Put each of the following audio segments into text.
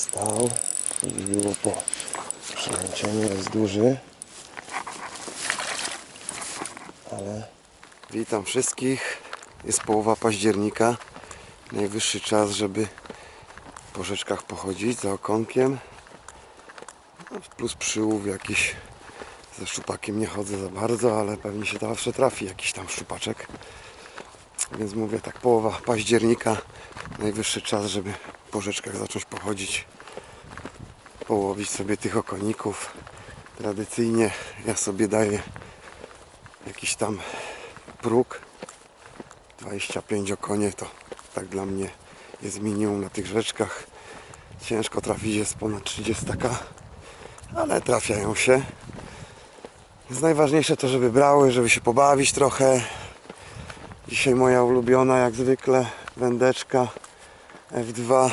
Stał i było po przemęczeniu jest duży. Ale witam wszystkich. Jest połowa października. Najwyższy czas, żeby po rzeczkach pochodzić za okonkiem. No, Plus przyłów jakiś. Ze szczupakiem nie chodzę za bardzo, ale pewnie się zawsze trafi jakiś tam szczupaczek. Więc mówię tak, połowa października. Najwyższy czas, żeby po rzeczkach zacząć pochodzić. Połowić sobie tych okoników. Tradycyjnie ja sobie daję jakiś tam próg 25 okonie to tak dla mnie jest minimum na tych rzeczkach ciężko trafić jest ponad 30 ale trafiają się jest najważniejsze to żeby brały żeby się pobawić trochę dzisiaj moja ulubiona jak zwykle wędeczka F2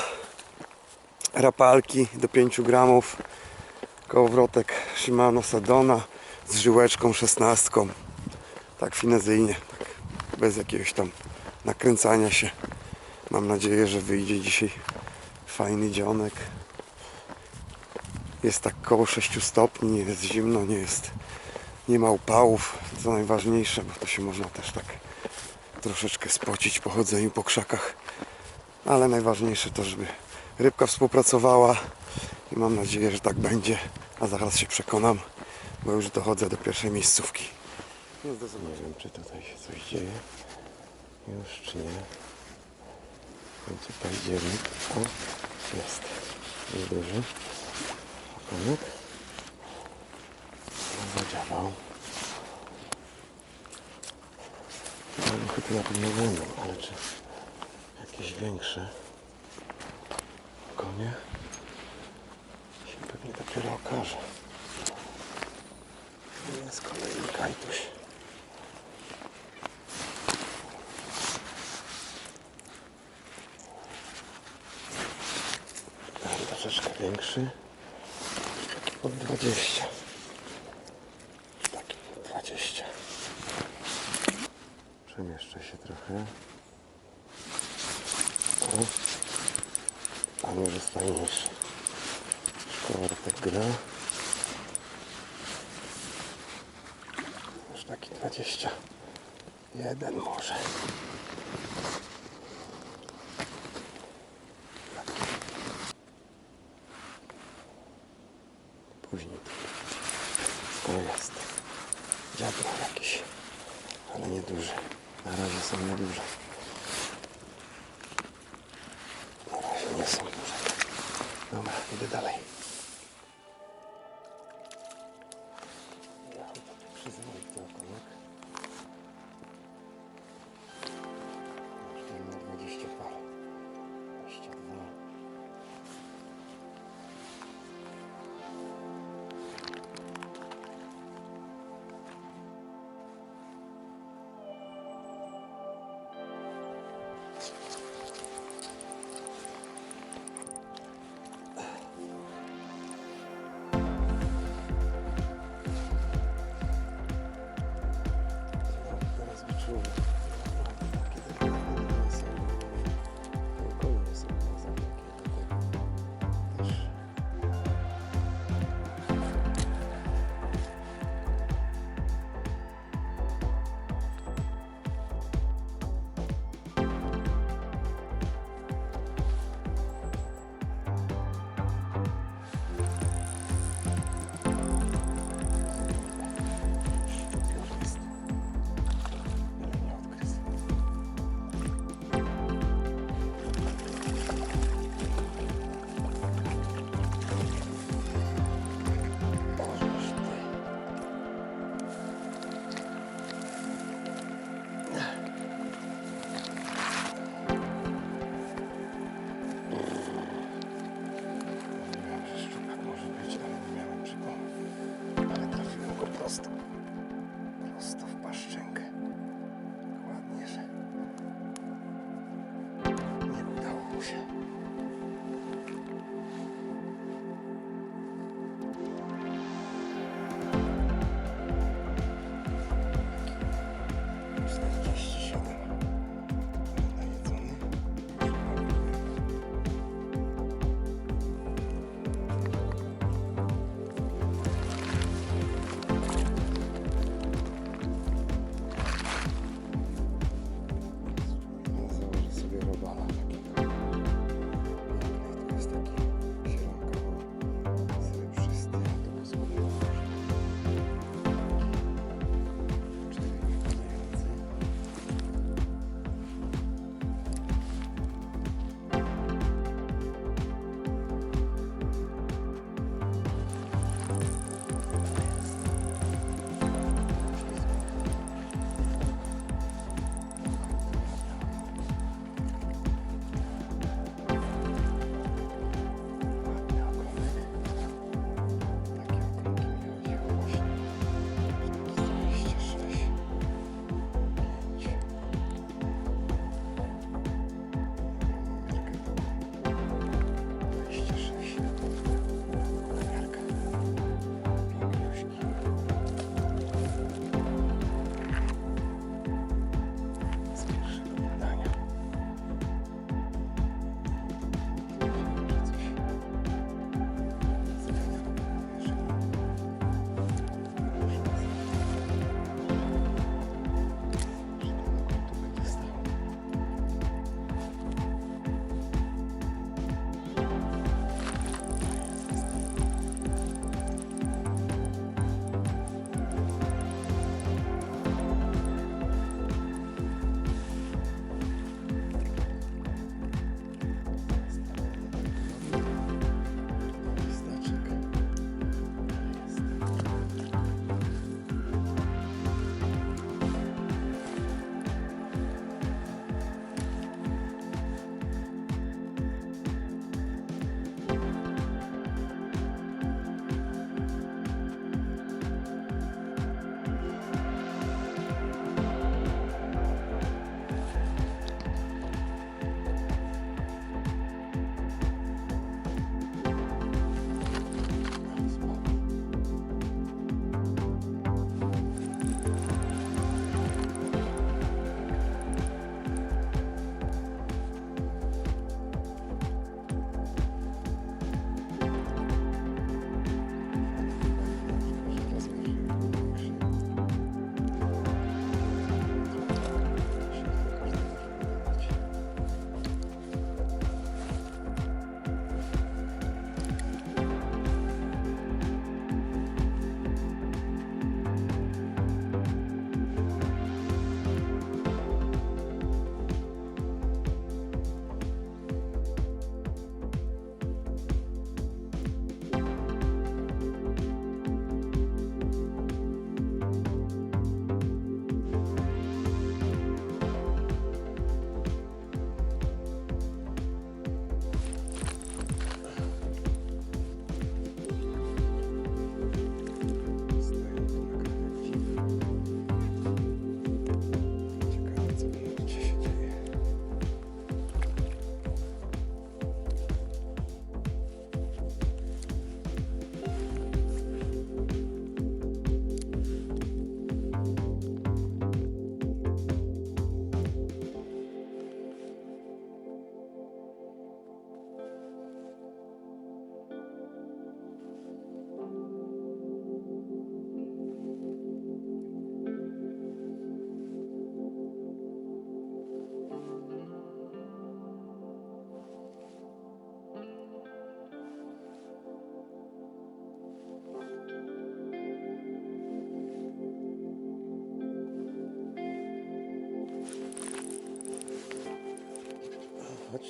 rapalki do 5 gramów kołowrotek Shimano Sedona z żyłeczką 16 tak finezyjnie, tak bez jakiegoś tam nakręcania się. Mam nadzieję, że wyjdzie dzisiaj fajny dzionek. Jest tak koło 6 stopni, nie jest zimno, nie jest, nie ma upałów, co najważniejsze, bo to się można też tak troszeczkę spocić po chodzeniu po krzakach. Ale najważniejsze to, żeby rybka współpracowała i mam nadzieję, że tak będzie, a zaraz się przekonam, bo już dochodzę do pierwszej miejscówki. Nie wiem, czy tutaj się coś dzieje. Już czy nie. Będzie październik. O, jest. Jest duży. Okonek. Zadziałał. No, chyba na pewno będą, ale czy jakieś większe konie się pewnie dopiero okaże. Jest kolejny kajtuś. Troszeczkę większy. Taki pod 20. Taki pod 20. Przemieszczę się trochę. O. Fajniejszy. Szkołatek gra. Już taki 20. Jeden może. Później to jest dziadło jakiś, ale nieduży. Na razie są nieduże.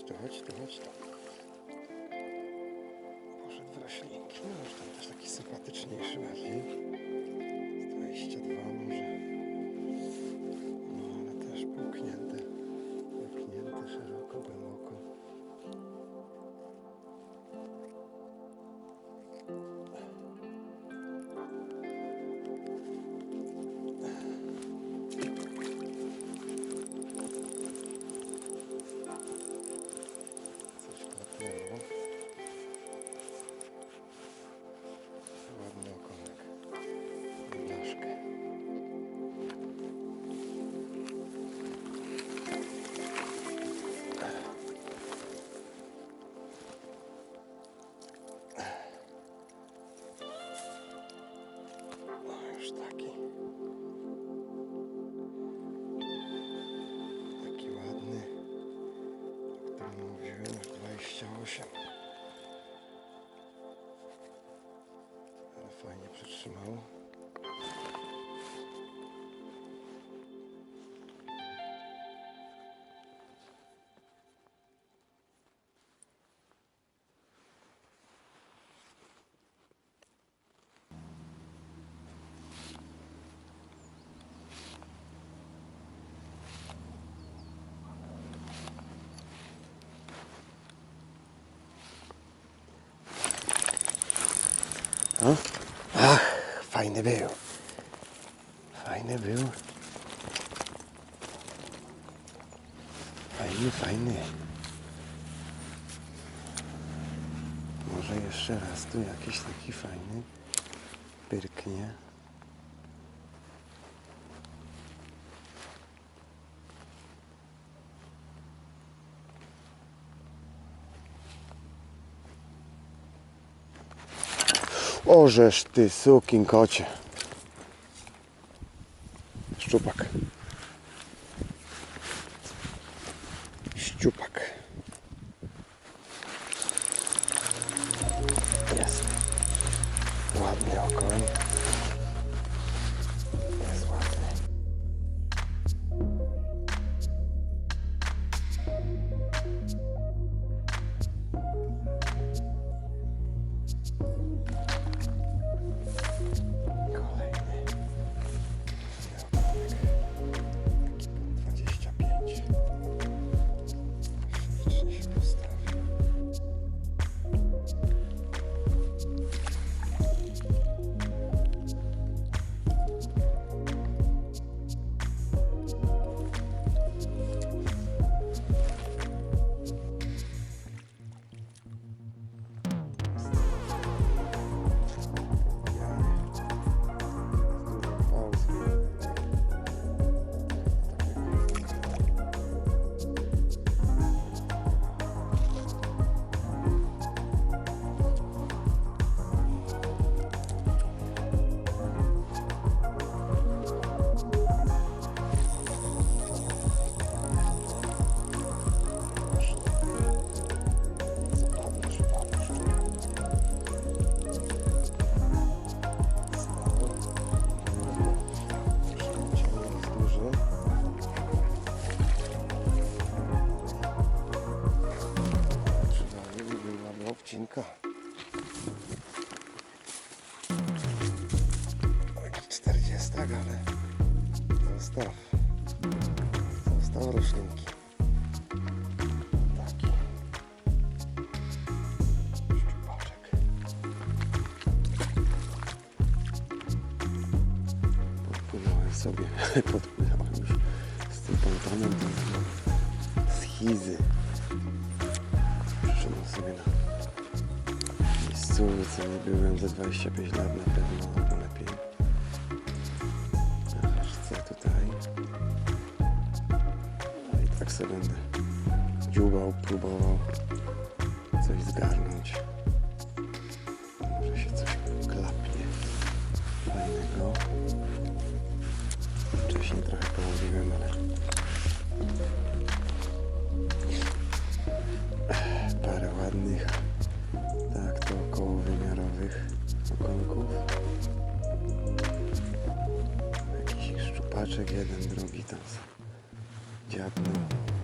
8.8.8と。Fajnie przytrzymało. O? Ach, fajny był. Fajny był. Fajny, fajny. Może jeszcze raz tu jakiś taki fajny pyrknie. Ożesz ty, sukin kocie. Szczupak. Zostaw roślinki. Taki. Szczupaczek. Podpłynąłem sobie, podpłynąłem już z tym pontonem schizy. Przyszedłem sobie na miejscówce, nie byłem za 25 lat na pewno, Sobie będę dziubał, próbował coś zgarnąć. Może się coś klapnie fajnego. Wcześniej trochę połowiłem, ale parę ładnych, tak to około wymiarowych okonków. Jakiś szczupaczek, jeden, drugi tam z- Obrigado.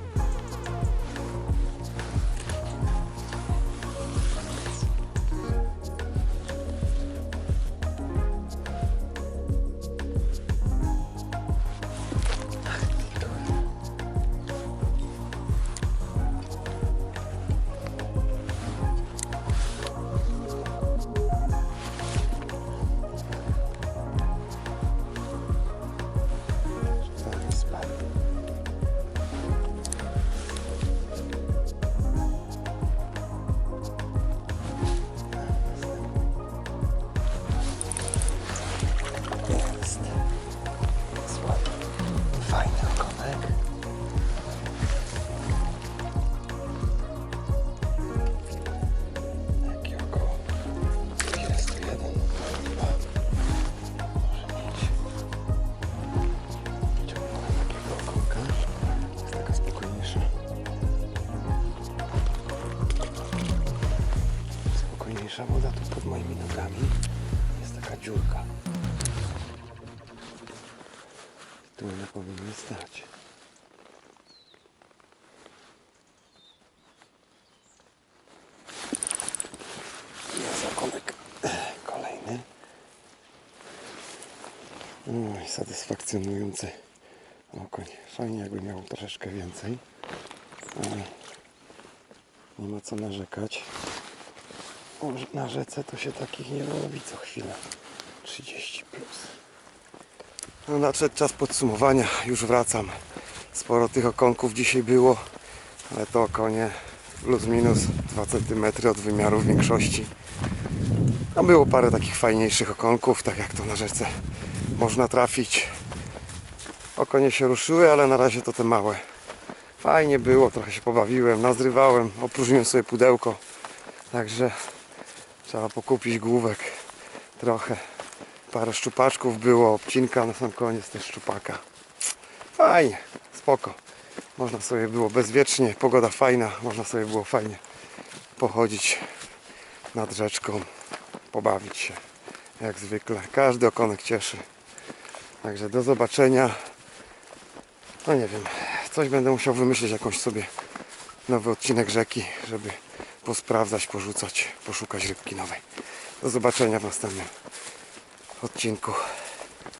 Woda tu pod moimi nogami. Jest taka dziurka. Tu nie powinien stać. Jest kolejny. Oj, satysfakcjonujący okoń. Fajnie jakby miał troszeczkę więcej. Ale nie ma co narzekać. Na rzece to się takich nie robi co chwilę. 30 plus. No nadszedł czas podsumowania. Już wracam. Sporo tych okonków dzisiaj było, ale to okonie plus minus 2 cm od wymiaru większości. No było parę takich fajniejszych okonków, tak jak to na rzece można trafić. Okonie się ruszyły, ale na razie to te małe. Fajnie było, trochę się pobawiłem, nazrywałem, opróżniłem sobie pudełko. Także trzeba pokupić główek trochę. Parę szczupaczków było, obcinka na sam koniec też szczupaka. Fajnie, spoko. Można sobie było bezwiecznie, pogoda fajna, można sobie było fajnie pochodzić nad rzeczką, pobawić się jak zwykle. Każdy okonek cieszy. Także do zobaczenia. No nie wiem, coś będę musiał wymyślić, jakąś sobie nowy odcinek rzeki, żeby posprawdzać, porzucać, poszukać rybki nowej. Do zobaczenia w następnym odcinku.